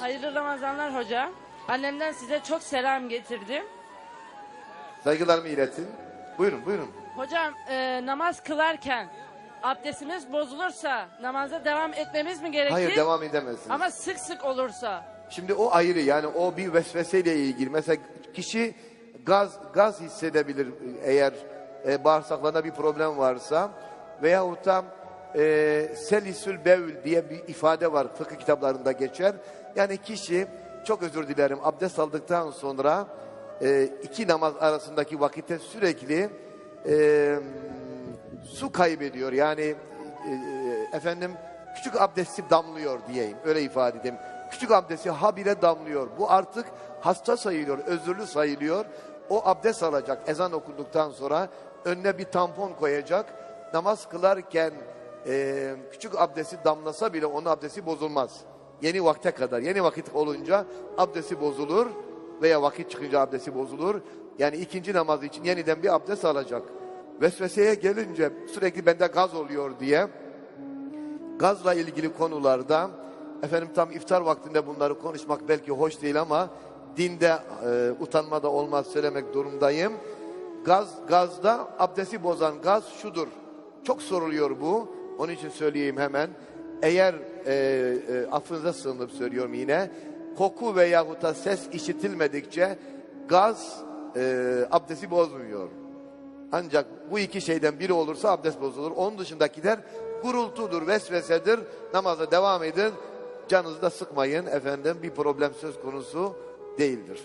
Hayırlı Ramazanlar hocam. Annemden size çok selam getirdim. Saygılarımı iletin. Buyurun buyurun. Hocam e, namaz kılarken abdestimiz bozulursa namaza devam etmemiz mi gerekir? Hayır devam edemezsiniz. Ama sık sık olursa. Şimdi o ayrı yani o bir vesveseyle ilgili. Mesela kişi gaz gaz hissedebilir eğer e, bağırsaklarında bir problem varsa veyahut da e, selisül bevül diye bir ifade var fıkıh kitaplarında geçer. Yani kişi çok özür dilerim abdest aldıktan sonra e, iki namaz arasındaki vakitte sürekli e, su kaybediyor. Yani e, e, efendim küçük abdesti damlıyor diyeyim öyle ifade edeyim. Küçük abdesti habire damlıyor. Bu artık hasta sayılıyor, özürlü sayılıyor. O abdest alacak ezan okunduktan sonra önüne bir tampon koyacak. Namaz kılarken e, küçük abdesti damlasa bile onun abdesti bozulmaz. Yeni vakte kadar. Yeni vakit olunca abdesti bozulur veya vakit çıkınca abdesti bozulur. Yani ikinci namaz için yeniden bir abdest alacak. Vesveseye gelince sürekli bende gaz oluyor diye gazla ilgili konularda efendim tam iftar vaktinde bunları konuşmak belki hoş değil ama dinde e, utanma da olmaz söylemek durumdayım. Gaz gazda abdesti bozan gaz şudur. Çok soruluyor bu. Onun için söyleyeyim hemen. Eğer e, e, affınıza sığınıp söylüyorum yine. Koku veyahut da ses işitilmedikçe gaz e, abdesti bozmuyor. Ancak bu iki şeyden biri olursa abdest bozulur. Onun dışındakiler gurultudur, vesvesedir. Namaza devam edin. Canınızı da sıkmayın efendim. Bir problem söz konusu değildir.